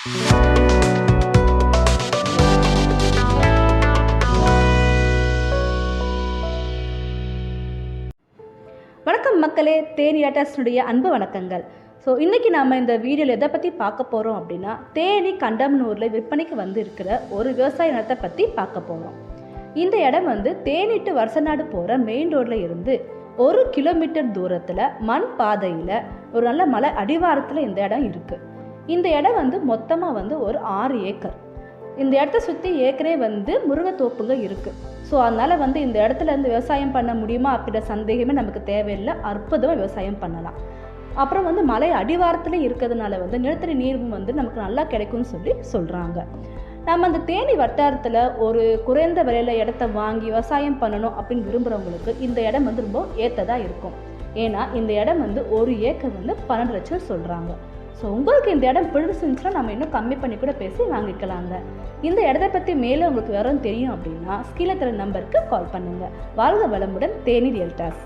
வணக்கம் மக்களே தேனி டாட்டாஸ்னுடைய அன்பு வணக்கங்கள். ஸோ இன்றைக்கி நாம் இந்த வீடியோவில் எதை பற்றி பார்க்க போகிறோம் அப்படின்னா தேனி கண்டம்னூரில் விற்பனைக்கு வந்து இருக்கிற ஒரு விவசாய நிலத்தை பற்றி பார்க்க போகிறோம் இந்த இடம் வந்து தேனிட்டு வருஷநாடு போகிற மெயின் ரோட்டில் இருந்து ஒரு கிலோமீட்டர் தூரத்தில் மண் பாதையில் ஒரு நல்ல மலை அடிவாரத்தில் இந்த இடம் இருக்குது இந்த இடம் வந்து மொத்தமாக வந்து ஒரு ஆறு ஏக்கர். இந்த இடத்த சுற்றி ஏற்கனவே வந்து முருங்கைத்தோப்புங்க இருக்குது ஸோ அதனால் வந்து இந்த இடத்துல இருந்து விவசாயம் பண்ண முடியுமா அப்படின்ற சந்தேகமே நமக்கு தேவையில்லை. அற்புதமாக விவசாயம் பண்ணலாம். அப்புறம் வந்து மலை அடிவாரத்தில் இருக்கிறதுனால வந்து நிலத்தடி நீரும் வந்து நமக்கு நல்லா கிடைக்கும்னு சொல்லி சொல்கிறாங்க நம்ம அந்த தேனி வட்டாரத்தில் ஒரு குறைந்த விலையில் இடத்த வாங்கி விவசாயம் பண்ணணும் அப்படின்னு விரும்புகிறவங்களுக்கு இந்த இடம் வந்து ரொம்ப ஏற்றதாக இருக்கும். ஏன்னா இந்த இடம் வந்து ஒரு ஏக்கர் வந்து பன்னெண்டு லட்சம் சொல்கிறாங்க ஸோ உங்களுக்கு இந்த இடம் பிடிச்சிருந்துச்சுன்னா நம்ம இன்னும் கம்மி பண்ணி கூட பேசி வாங்கிக்கலாங்க. இந்த இடத்த பற்றி மேலே உங்களுக்கு விவரம் தெரியும் அப்படின்னா ஸ்கீழே தர நம்பருக்கு கால் பண்ணுங்கள் வாழ்க வளமுடன் தேனி ரியல்டாஸ்